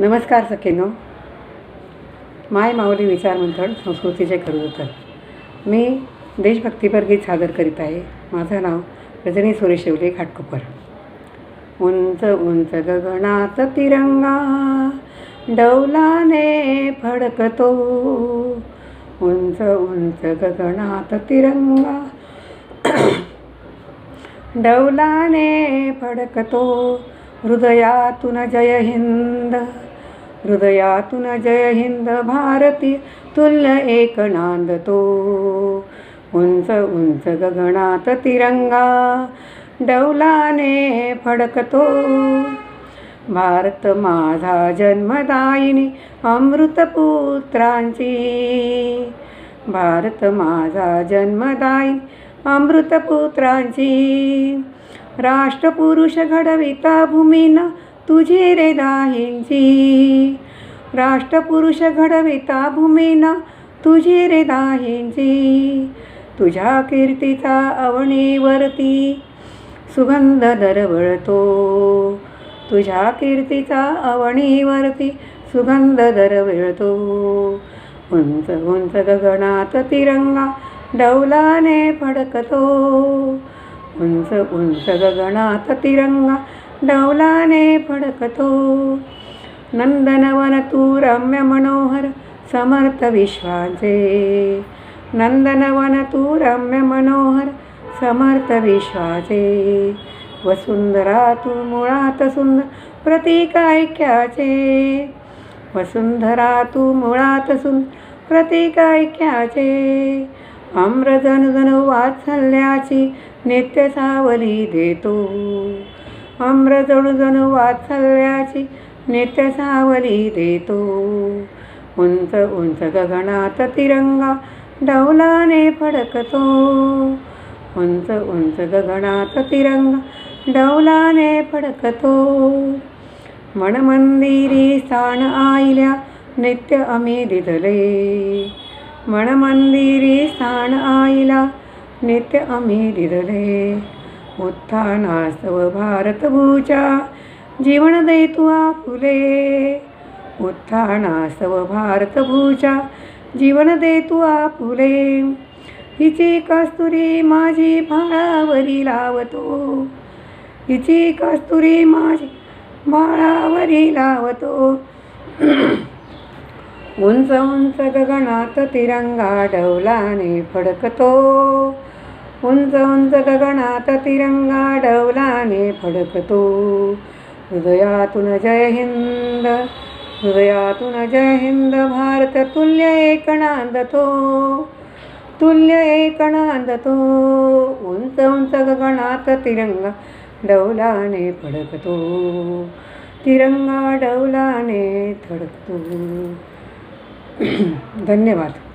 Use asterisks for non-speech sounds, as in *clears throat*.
नमस्कार सखेनो. माय माऊली विचार मंथन संस्कृतीचे खरं मी देशभक्तीपर गीत सादर करीत आहे. माझं नाव रजनी सुरेश शेवले घाटकोपर उंच उंच गगनात तिरंगा डौलाने फडकतो. उंच उंच गगनात तिरंगा *clears throat* डौलाने फडकतो. हृदयातून जय हिंद. हृदयातून जय हिंद भारती तुल्य एक नांदतो उंच उंच गगनात तिरंगा डौलाने फडकतो. भारत माझा जन्मदायिनी अमृतपुत्रांची. भारत माझा जन्मदायिनी अमृतपुत्रांची. राष्ट्रपुरुष घडविता भूमीना तुझे रे दाहींची राष्ट्रपुरुष घडविता भूमीना तुझे रे दाहींची तुझ्या कीर्तीचा अवणीवरती सुगंध दरवळतो. तुझ्या कीर्तीचा अवणीवरती सुगंध दरवळतो. उंच उंच गगनात तिरंगा डौलाने फडकतो. उंच उंच गगनात तिरंगा डौलाने फडकतो. नंदनवन तू रम्य मनोहर समर्थ विश्वाचे. नंदनवन तू रम्य मनोहर समर्थ विश्वाचे. वसुंधरा तू मुळात सुंदर प्रतीक ऐक्याचे. वसुंधरा तू मुळात सुंदर प्रतीक ऐक्याचे. आम्रजनजन वात्सल्याची नित्य सावली देतो. आम्रजण वात्सल्याची नित्य सावली देतो. उंच उंच गगनात तिरंगा डौलाने फडकतो. उंच उंच गगनात तिरंगा डौलाने फडकतो. मनमंदिरी स्थान आईल्या नित्य आम्ही दिदले. मनमंदिरी स्थान आईला नित्य आम्ही दिदले. उत्थानास्तव भारतभूजा जीवन दे फुले उत्थानास्तव भारतभूजा जीवन देतुआ फुले हिची कस्तुरी माझी भाळावरी लावतो. हिची कस्तुरी माझी भाळावरी लावतो. उंच उंच गगनात तिरंगा डौलाने फडकतो. उंच उंच गगनात तिरंगा डवलाने फडकतो. हृदयातून जय हिंद हृदयातून जय हिंद भारत तुल्य एक नांदतो. तुल्य एक नांदतो. उंच उंच गगनात तिरंगा डौलाने फडकतो. तिरंगा डौलाने थडकतो *clears throat* धन्यवाद.